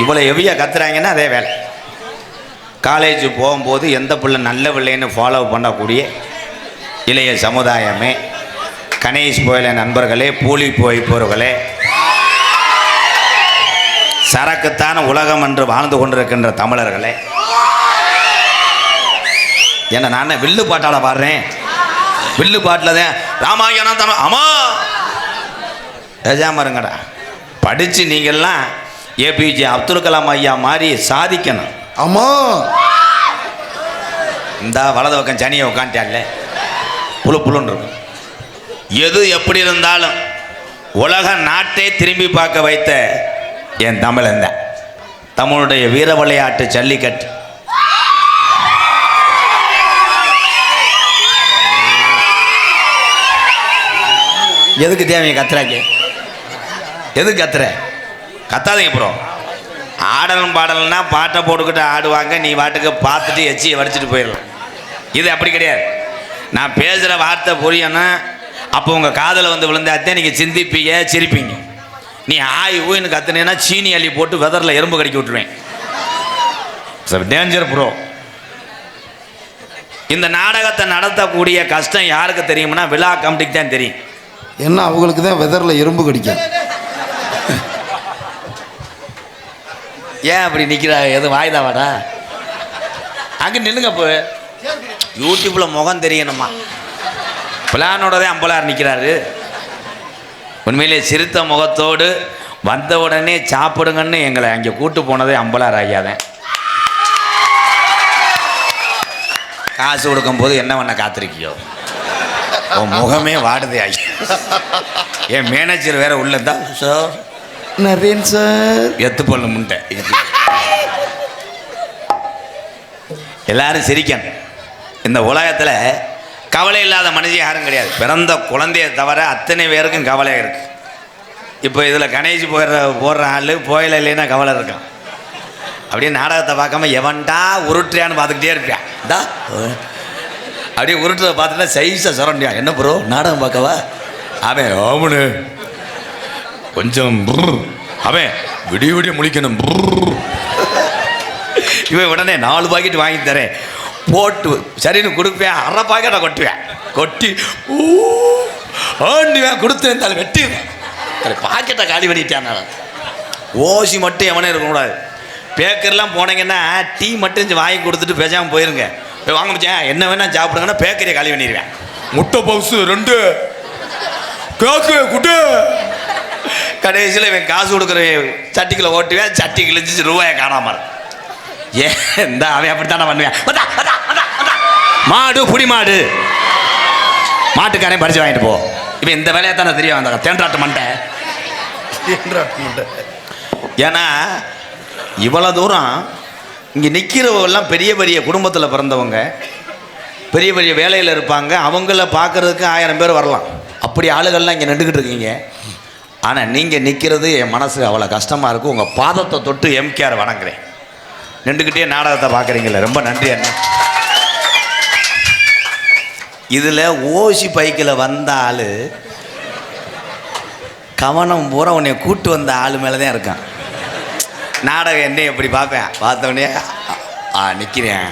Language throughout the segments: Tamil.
இவ்வளோ எவியா கத்துறாங்கன்னா அதே வேலை. காலேஜ் போகும்போது எந்த பிள்ளை நல்ல பிள்ளைன்னு ஃபாலோ பண்ணக்கூடிய இளைய சமுதாயமே கணேஷ் போயில நண்பர்களே பூலி போய் போர்களே சரக்குத்தான உலகம் என்று வாழ்ந்து கொண்டிருக்கின்ற தமிழர்களே என்ன நான் வில்லு பாட்டால் பாடுறேன். வில்லு பாட்டில் தான் ராமாயணம் தமிழ் அம்மா ஏஜாமருங்கடா படித்து நீங்கள்லாம் ஏபிஜே அப்துல் கலாம் ஐயா மாதிரி சாதிக்கணும். ஆமா. இந்த வலது பக்கம் சனியை உட்காந்துட்டால புழு புழுன்னு இருக்கும். எது எப்படி இருந்தாலும் உலக நாட்டை திரும்பி பார்க்க வைத்த என் தமிழன் தான் தமிழுடைய வீர விளையாட்டு ஜல்லிக்கட்டு. எதுக்கு தேவையை கத்துறாங்க? எதுக்கு கத்துற? கத்தாதீங்க ப்ரோ ஆடலும் பாடல்னா பாட்டை போட்டுக்கிட்டு ஆடுவாங்க. நீ பாட்டுக்கு பார்த்துட்டு எச்சியை வடிச்சிட்டு போயிடலாம். இது அப்படி கிடையாது. நான் பேசுகிற வார்த்தை புரியணும். அப்போ உங்கள் காதில் வந்து விழுந்தாத்தே நீங்கள் சிந்திப்பீங்க சிரிப்பீங்க. நீ ஆய் ஊயின்னு கத்துனேன்னா சீனி அள்ளி போட்டு வெதரில் எறும்பு கடிக்க விட்டுருவேன். சார் டேஞ்சர் ப்ரோ இந்த நாடகத்தை நடத்தக்கூடிய கஷ்டம் யாருக்கு தெரியும்னா விழா கமிட்டிக்கு தான் தெரியும். என்ன அவங்களுக்கு தான் வெதரில் எறும்பு கடிக்கும். ஏன் அப்படி நிற்கிறா எதுவும் வாய்தா வாடா? அங்கே நில்லுங்க இப்போ யூடியூப்பில் முகம் தெரியணுமா? பிளானோடதே அம்பலார் நிற்கிறாரு உண்மையிலே சிரித்த முகத்தோடு வந்த உடனே சாப்பிடுங்கன்னு எங்களை அங்கே கூட்டு போனதே அம்பலார் ஐயாதான் காசு கொடுக்கும்போது என்ன பண்ண காத்திருக்கியோ? உன் முகமே வாடுதே ஐயா என் மேனேஜர் வேற உள்ளதா சார் நரேன் சார். எத்து பொண்ணு முண்டை. எல்லாரும் சிரிக்கணும். இந்த உலகத்தில் கவலை இல்லாத மனுஷன் யாரும் கிடையாது. பிறந்த குழந்தைய தவிர அத்தனை பேருக்கும் கவலை இருக்கு. இப்போ இதில் கணேஷ் போடுற போடுற ஆள் போயில இல்லைன்னா கவலை இருக்கான். அப்படியே நாடகத்தை பார்க்காம எவன்டா உருட்டுறியான்னு பார்த்துக்கிட்டே இருப்பியான் இந்தா. அப்படியே உருட்டுறதை பார்த்துட்டா சைஸை சுரண்டியா என்ன ப்ரோ நாடகம் பார்க்கவா? அவன் ஓமனு. கொஞ்சம் அவன் விடிய விடிய முழிக்கணும் இவன் உடனே நாலு பாக்கெட் வாங்கி தரேன். போட்டு சரின்னு கொடுப்பேன். அரை பாக்கெட்டை கொட்டுவேன். கொட்டி ஊ ஆண்டுவேன் கொடுத்தேன் தலை வெட்டி. பாக்கெட்டை காலி பண்ணிட்டேன் நான் ஓசி மட்டும் எவனே இருக்கக்கூடாது பேக்கர்லாம் போனீங்கன்னா டீ மட்டும் வாங்கி கொடுத்துட்டு பேசாமல் போயிருங்க. போய் வாங்க முடிச்சேன் என்ன வேணால் சாப்பிடுங்கன்னா பேக்கரியை காலி பண்ணிடுவேன் முட்டை பவுசு ரெண்டு. கேக்கு குட்டு. கடைசியில் இவன் காசு கொடுக்குற சட்டிக்குள்ள ஓட்டுவேன் சட்டி கிழிச்சு ரூபாயை காணாம இருக்கு. ஏன் இந்த அவன் அப்படித்தானே பண்ணுவேன். மாடு புடி மாடு. மாட்டுக்காரன் பறிச்சு வாங்கிட்டு போ. இவன் இந்த வேலையை தானே தெரியும் அந்த தேன்றாட்டு மண்டை. ஏன்னா இவ்வளோ தூரம் இங்கே நிற்கிறவங்கெல்லாம் பெரிய பெரிய குடும்பத்தில் பிறந்தவங்க பெரிய பெரிய வேலையில் இருப்பாங்க. அவங்கள பார்க்கறதுக்கு ஆயிரம் பேர் வரலாம். அப்படி ஆளுகள்லாம் இங்கே நின்றுக்கிட்டு இருக்கீங்க. ஆனால் நீங்கள் நிற்கிறது என் மனசு அவ்வளோ கஷ்டமாக இருக்கும் உங்கள் பாதத்தை தொட்டு எம்கேஆர் வணங்குறேன். நின்றுக்கிட்டே நாடகத்தை பார்க்குறீங்களே. ரொம்ப நன்றி அண்ணா. இதில் ஓசி பைக்கில் வந்த ஆள் கவனம் பூரா உன்னை கூட்டு வந்த ஆள் மேலே தான் இருக்கான். நாடகம் என்ன எப்படி பார்ப்பேன்? பார்த்தோடனே ஆ நிற்கிறேன்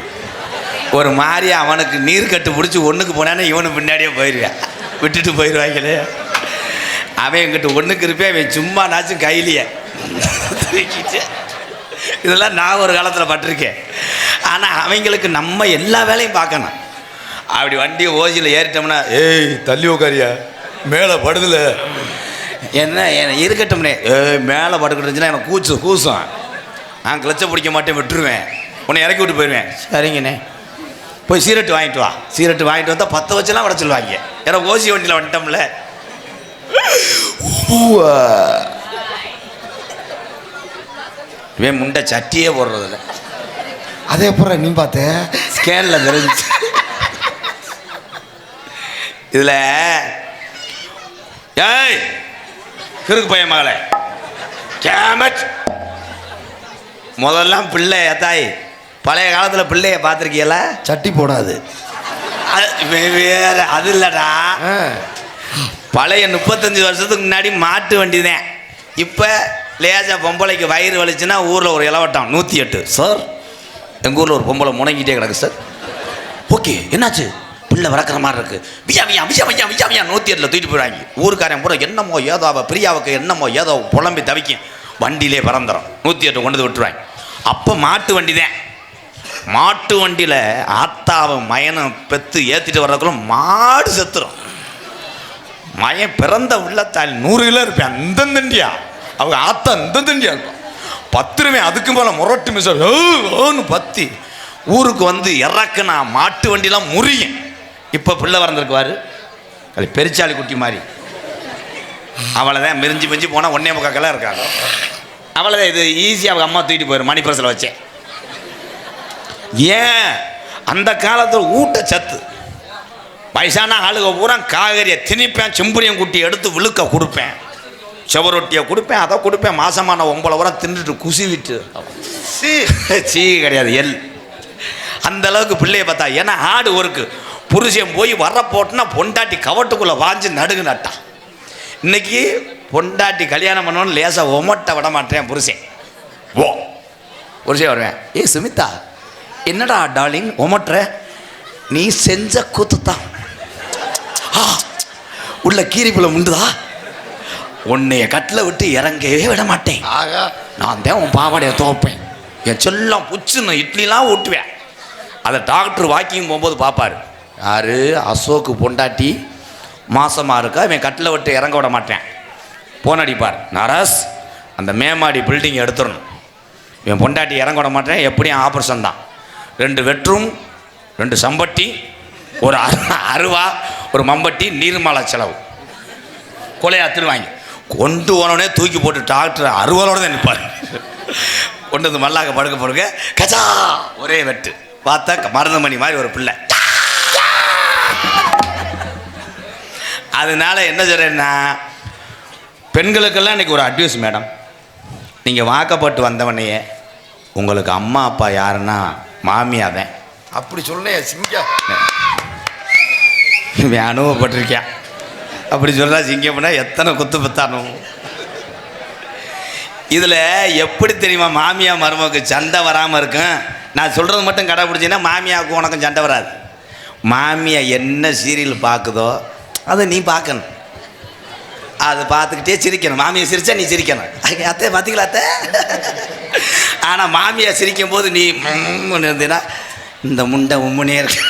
ஒரு மாதிரி அவனுக்கு நீர் கட்டு பிடிச்சி ஒன்றுக்கு போனானே இவனு பின்னாடியே போயிடுவேன் விட்டுட்டு போயிடுவாங்களே அவன் என்கிட்ட ஒன்றுக்கு இருப்பேன் அவன் சும்மா நாச்சும் கையிலேயே. தூக்கிட்டு. இதெல்லாம் நான் ஒரு காலத்தில் பட்டிருக்கேன். ஆனால் அவங்களுக்கு நம்ம எல்லா வேலையும் பார்க்கணும். அப்படி வண்டியை ஓசியில் ஏறிட்டோம்னா ஏய் தள்ளி உக்காரியா? மேலே படுதல. என்ன என்ன இருக்கட்டும்னே. ஏய் மேலே படுக்கிட்டுருந்துச்சுன்னா எனக்கு கூச்சு கூசும். நான் கிளச்சை பிடிக்க மாட்டேன் விட்டுருவேன். உன்னை இறக்கி விட்டு போயிடுவேன் சரிங்கண்ணே. போய் சீரட்டு வாங்கிட்டு வா. சீரட்டு வாங்கிட்டு வந்தால் பத்து வச்சுலாம் உடச்சிடுவாங்க சொல்லுவாங்க. ஏன்னா ஓசி வண்டியில் வந்துட்டோம்ல. இவன் முண்டை சட்டியே போடுறதில்ல. அதே அப்புறம் நீ பார்த்த. ஸ்கேனில் தெரிஞ்சு. இதில் ஏய் கிறுக்கு பையன் மகளே. கேமட் முதல்லாம் பிள்ளை தாய். பழைய காலத்தில் பிள்ளைய பார்த்துருக்கீங்களா? சட்டி போடாது. அது வேற அது இல்லைடா. பழைய முப்பத்தஞ்சு வருஷத்துக்கு முன்னாடி மாட்டு வண்டி தான் இப்போ லேசாக பொம்பளைக்கு வயிறு வலிச்சுன்னா ஊரில் ஒரு இளவட்டம் நூற்றி எட்டு. சார் எங்கள் ஊரில் ஒரு பொம்பளை முணங்கிட்டே கிடக்கு சார். ஓகே என்னாச்சு? பிள்ளை வளர்க்குற மாதிரி இருக்குது வியா வியா வியா வியா வியா வியா நூற்றி எட்டில் தூக்கிட்டு போயிடுவாங்க. ஊருக்காரன் பூரா என்னமோ ஏதோ அவள் பிரியாவுக்கு என்னமோ ஏதோ புலம்பி தவிக்கும். வண்டியிலே பறந்துடும் நூற்றி எட்டு கொண்டு வந்து விட்டுருவாங்க. அப்போ மாட்டு வண்டி தான் மாட்டு வண்டியில் ஆத்தாவை மயனம் பெற்று ஏற்றிட்டு வர்றதுக்குள்ள மாடு செத்துரும். மயன் பிறந்த உள்ளத்தால் நூறு கிலோ இருப்பேன். அந்த திண்டியா அவங்க ஆத்தா இந்த திண்டியா இருப்பான் பத்துருமே அதுக்கு மேலே முரட்டு மிஸ் ஓன்னு பத்தி. ஊருக்கு வந்து இறக்குனா மாட்டு வண்டிலாம் முறியும். இப்போ பிள்ளை வறந்துருக்குவாரு அது பெருச்சாளி குட்டி மாதிரி. அவளை தான் மிரிஞ்சு மிஞ்சி போனால் ஒன்னே முக்காக்கெல்லாம் இருக்காங்க. அவளை தான் இது ஈஸியாக அவங்க அம்மா தூக்கிட்டு போயிடும் மணி பிரஸில் வச்சேன். ஏன்? அந்த காலத்தில் ஊட்ட சத்து வயசான ஆளுக பூரா காய்கறியை திணிப்பேன் செம்புரியம் குட்டி எடுத்து விழுக்க கொடுப்பேன். செவரொட்டியை கொடுப்பேன் அதை கொடுப்பேன் மாசமான ஒம்பளை பூரா தின்னுட்டு குசிவிட்டு. சீ. சீ கிடையாது எல். அந்த அளவுக்கு பிள்ளைய பார்த்தா ஏன்னா ஆடு ஒருக்கு. புருஷன் போய் வர போட்டுனா பொண்டாட்டி கவட்டுக்குள்ளே வாஞ்சு நடுகு நட்டான் இன்னைக்கு பொண்டாட்டி கல்யாணம் பண்ணோன்னு லேசாக ஒமட்ட விட மாட்டேன் புருஷன். ஓ புருஷன் வருவேன் ஏ சுமிதா என்னடா டார்லிங் ஒமட்டுற? நீ செஞ்ச கூத்துத்தான். ஆ, உள்ள கீரிப்புல முண்டுதா? உன்னைய கட்டில் விட்டு இறங்கவே விட மாட்டேன். ஆகா. நான் தான் உன் பாவாடையை துவைப்பேன். என் செல்லம் புச்சுன்னு இட்லிலாம் ஊட்டுவேன். அதை டாக்டர் வாக்கிங் போகும்போது பார்ப்பாரு. யாரு? அசோக்கு பொண்டாட்டி. மாசமாக இருக்கா? இவன் கட்டில் விட்டு இறங்க விட மாட்டேன். போன் அடிப்பார். நரஸ் அந்த மேமாடி பில்டிங் எடுத்துடணும். இவன் பொண்டாட்டி இறங்க விட மாட்டேன். எப்படியும் ஆப்ரேஷன் தான். ரெண்டு வெற்றும் ரெண்டு சம்பட்டி ஒரு அரு- அருவா ஒரு மம்பட்டி நீர்மலை செலவு. கொலையா திருவாங்க கொண்டு போனோடனே தூக்கி போட்டு டாக்டர் அறுவலோட தான் நிற்பார். கொண்டு வந்து மல்லாக்க படுக்க போடுங்க கச்சா ஒரே வெட்டு. பார்த்தா மருத மணி மாதிரி ஒரு பிள்ளை. அதனால என்ன சொல்றேன்னா பெண்களுக்கெல்லாம் இன்னைக்கு ஒரு அட்வைஸ் மேடம் நீங்கள் வாக்கப்பட்டு வந்தவனையே உங்களுக்கு அம்மா அப்பா யாருன்னா மாமியா தான். அப்படி சொன்னேன் சிங்கம் இவன் அனுபவப்பட்டிருக்கேன் அப்படி சொல்கிறா சிங்கம்னா எத்தனை குத்து பத்தானும்? இதில் எப்படி தெரியுமா மாமியா மருமக்கு சண்டை வராமல் இருக்கும்? நான் சொல்கிறது மட்டும் கடைப்பிடிச்சின்னா மாமியாவுக்கு உனக்கும் சண்டை வராது. மாமியா என்ன சீரியல் பார்க்குதோ அதை நீ பார்க்கணும். அதை பார்த்துக்கிட்டே சிரிக்கணும். மாமியை சிரித்தா நீ சிரிக்கணும். அத்தை பார்த்திங்களா அத்தை? ஆனால் மாமியா சிரிக்கும் போது நீ ம்ம்னு இருந்தீன்னா இந்த முண்டை உம்முனே இருக்க.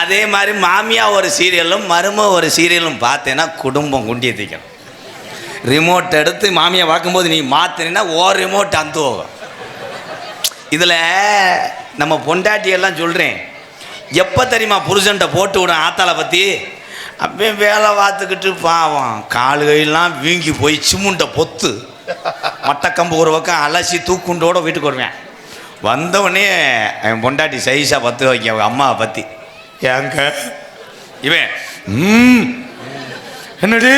அதே மாதிரி மாமியா ஒரு சீரியலும் மரும ஒரு சீரியலும் பார்த்தேன்னா குடும்பம் குண்டியை தீக்கணும். ரிமோட் எடுத்து மாமியா பார்க்கும்போது நீ மாத்தினா ஓ ரிமோட் அந்த போகும் இதில் நம்ம பொண்டாட்டியெல்லாம் சொல்கிறேன் எப்போ தெரியுமா புருஷன்ட்ட போட்டு விடும் ஆத்தாளை பற்றி அப்பயும் வேலை பார்த்துக்கிட்டு பாவம். கால் கையெல்லாம் வீங்கி போய் சிமுண்டை பொத்து. மட்டக்கம்பு ஒரு பக்கம் அலசி தூக்குண்டோட வீட்டுக்கு வருவேன். வந்தவொடனே என் பொண்டாட்டி சைஸாக பத்து வைக்க அம்மாவை பற்றி ஏங்க? இவன் ம். என்னடி?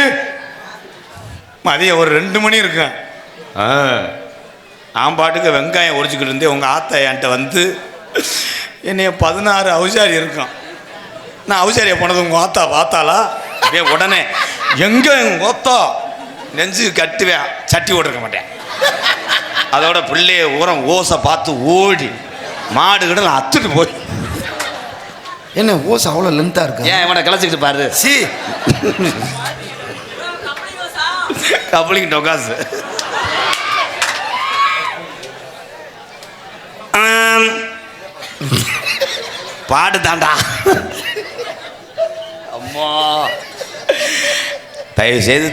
மதியம் ஒரு ரெண்டு மணி இருக்கும் ஆ. நான் பாட்டுக்கு வெங்காயம் உரிச்சுக்கிட்டு இருந்தேன். உங்கள் ஆத்தா என்கிட்ட வந்து என்னைய பதினாறு அவுசாரி இருக்கும் நான் அவுசாரியை போனது உங்கள் ஆத்தா பார்த்தாளா? அப்படியே உடனே எங்கே எங்கள் ஓத்தா நெஞ்சு கட்டுவேன். சட்டி ஓட்டிருக்க மாட்டேன். அதோட பிள்ளைய ஊரம் ஓசை பார்த்து ஓடி மாடு கிட்ட நான் அத்துட்டு போய் என்ன ஓஸ் அவ்வளோ லென்த்தாக இருக்கு? ஏன் இவனை கிளச்சிக்கிட்டு பாரு. சி. கப்ளிங் டொகாஸ் பாடு தாண்டா. அம்மா. தயவு செய்து